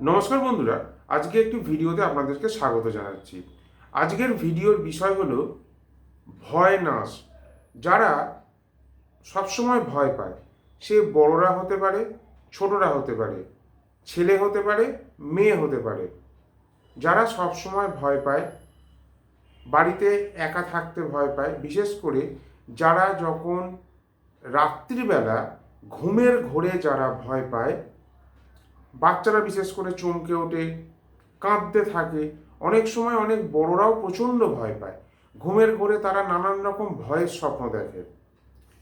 নমস্কার বন্ধুরা, আজকে একটি ভিডিওতে আপনাদেরকে স্বাগত জানাচ্ছি। আজকের ভিডিওর বিষয় হলো ভয় নাশ। যারা সবসময় ভয় পায়, সে বড়রা হতে পারে, ছোটরা হতে পারে, ছেলে হতে পারে, মেয়ে হতে পারে। যারা সবসময় ভয় পায়, বাড়িতে একা থাকতে ভয় পায়, বিশেষ করে যারা যখন রাত্রিবেলা ঘুমের ঘোরে যারা ভয় পায় বাচ্চারা বিশেষ করে চমকে ওঠে, কাঁদতে থাকে। অনেক সময় অনেক বড়রাও প্রচণ্ড ভয় পায়। ঘুমের ঘোরে তারা নানান রকম ভয়ের স্বপ্ন দেখে।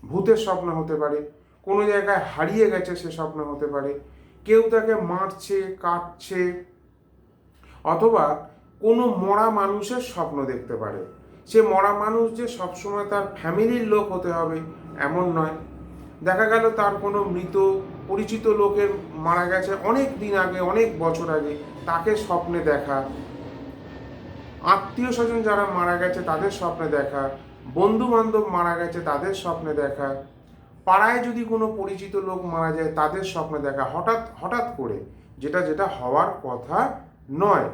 ভূতের স্বপ্ন হতে পারে, কোনো জায়গায় হারিয়ে গেছে সে স্বপ্ন হতে পারে। কেউ তাকে মারছে, কাটছে, অথবা কোনো মরা মানুষের স্বপ্ন দেখতে পারে। সে মরা মানুষ যে সবসময় তার ফ্যামিলির লোক হতে হবে, এমন নয়। দেখা গেল তার কোনো মৃত পরিচিত লোকের মারা গেছে অনেক দিন আগে, অনেক বছর আগে, তাকে স্বপ্নে দেখা। আত্মীয় স্বজন যারা মারা গেছে তাদের স্বপ্নে দেখা। বন্ধু বান্ধব মারা গেছে তাদের স্বপ্নে দেখা। পাড়ায় যদি কোনো পরিচিত লোক মারা যায় তাদের স্বপ্নে দেখা। হঠাৎ হঠাৎ করে, যেটা যেটা হওয়ার কথা নয়।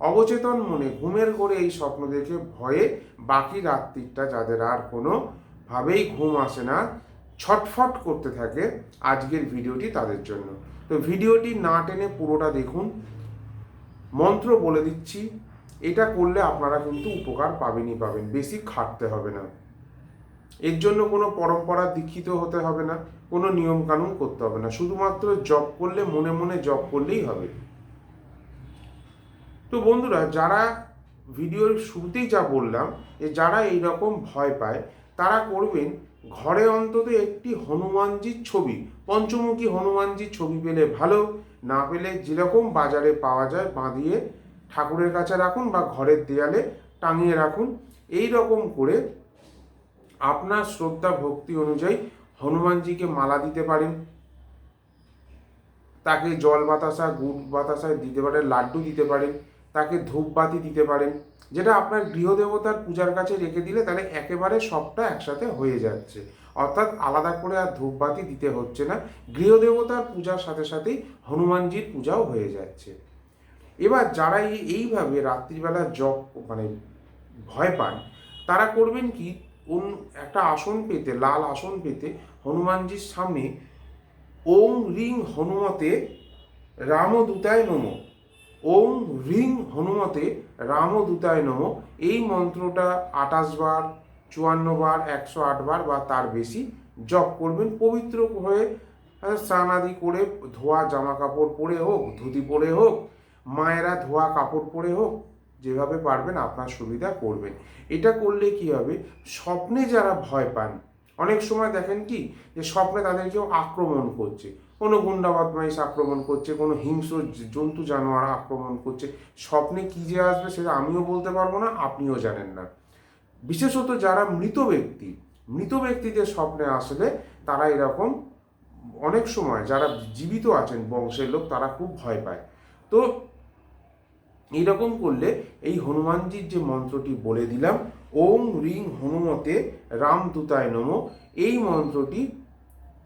অবচেতন মনে, ঘুমের করে এই স্বপ্ন দেখে ভয়ে বাকি রাত্রিটা যাদের আর কোনো ভাবেই ঘুম আসে না ছটফট করতে থাকে আজকের ভিডিওটি তাদের জন্য। তো ভিডিওটি না টেনে পুরোটা দেখুন। মন্ত্র বলে দিচ্ছি, এটা করলে আপনারা কিন্তু উপকার পাবেনই পাবেন, বেশি খাটতে হবে না। এর জন্য কোনো পরম্পরা দীক্ষিত হতে হবে না, কোনো নিয়ম কানুন করতে হবে না, শুধুমাত্র জব করলে, মনে মনে জব করলেই হবে। তো বন্ধুরা, যারা ভিডিওর শুরুতেই যা বললাম যে যারা এই রকম ভয় পায়, তারা করবেন ঘরে অন্তত একটি হনুমানজির ছবি, পঞ্চমুখী হনুমানজির ছবি পেলে ভালো, না পেলে যেরকম বাজারে পাওয়া যায় বাঁধিয়ে ঠাকুরের কাছে রাখুন বা ঘরের দেয়ালে টাঙিয়ে রাখুন। এই রকম করে আপনার শ্রদ্ধা ভক্তি অনুযায়ী হনুমানজিকে মালা দিতে পারেন। তাকে জল বাতাসা, গুড় বাতাসা দিতে পারেন, লাড্ডু দিতে পারেন। তাকে ধূপবাতি দিতে পারেন। যেটা আপনার গৃহদেবতার পূজার কাছে রেখে দিলে তাহলে একেবারে সবটা একসাথে হয়ে যাচ্ছে। অর্থাৎ আলাদা করে আর ধূপবাতি দিতে হচ্ছে না। গৃহদেবতার পূজার সাথে সাথেই হনুমানজির পূজাও হয়ে যাচ্ছে। এবার যারা এইভাবে রাত্রিবেলা জপ মানে ভয় পান, তারা করবেন কি? কোন একটা আসন পেতে, লাল আসন পেতে হনুমানজির সামনে ওং রিং হনুমতে রামদূতায় নম। ওং রিং হনুমতে রাম রামদূতায় নম। এই মন্ত্রটা আঠাশ বার, চুয়ান্ন বার, একশো আট বার বা তার বেশি জপ করবেন। পবিত্র হয়ে স্নান আদি করে ধোয়া জামা কাপড় পরে হোক, ধুতি পরে হোক, মায়েরা ধোয়া কাপড় পরে হোক, যেভাবে পারবেন আপনার সুবিধা করবেন। এটা করলে কি হবে? স্বপ্নে যারা ভয় পান, অনেক সময় দেখেন কি, যে স্বপ্নে তাদের কেউ আক্রমণ করছে। কোনো গুন্ডা বদমাইশ আক্রমণ করছে, কোনো হিংস্র জন্তু জানোয়ার আক্রমণ করছে। স্বপ্নে কি যে আসবে সেটা আমিও বলতে পারব না, আপনিও জানেন না। বিশেষত যারা মৃত ব্যক্তি, মৃত ব্যক্তিদের স্বপ্নে আসলে তারা এরকম অনেক সময় যারা জীবিত আছেন বংশের লোক, তারা খুব ভয় পায়। তো এইরকম করলে এই হনুমানজির যে মন্ত্রটি বলে দিলাম, ওম রিং হনুমতে রাম রামদূতায় নম এই মন্ত্রটি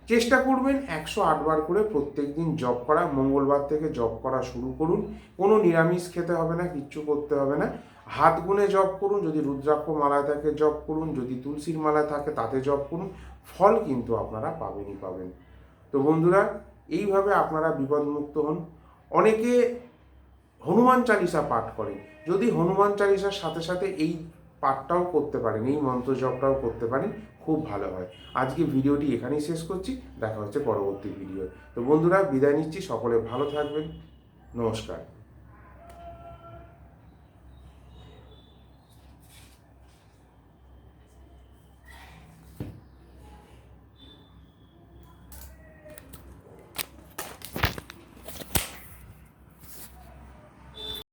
চেষ্টা করবেন একশো আটবার করে প্রত্যেক দিন জব করা, মঙ্গলবার থেকে জব করা শুরু করুন। কোনো নিরামিষ খেতে হবে না, কিচ্ছু করতে হবে না। হাত গুনে জব করুন, যদি রুদ্রাক্ষ মালায় থাকে জব করুন, যদি তুলসীর মালায় থাকে তাতে জব করুন। ফল কিন্তু আপনারা পাবেনই পাবেন। তো বন্ধুরা, এইভাবে আপনারা বিপদমুক্ত হন। অনেকে হনুমান চালিসা পাঠ করে। যদি হনুমান চালিসার সাথে সাথে এই পাঠটাও করতে পারেন, এই মন্ত্র জপটাও করতে পারেন, খুব ভালো হয়। আজকে ভিডিওটি এখানেই শেষ করছি, দেখা হচ্ছে পরবর্তী ভিডিও তো বন্ধুরা, বিদায় নিচ্ছি, সকলে ভালো থাকবেন, নমস্কার।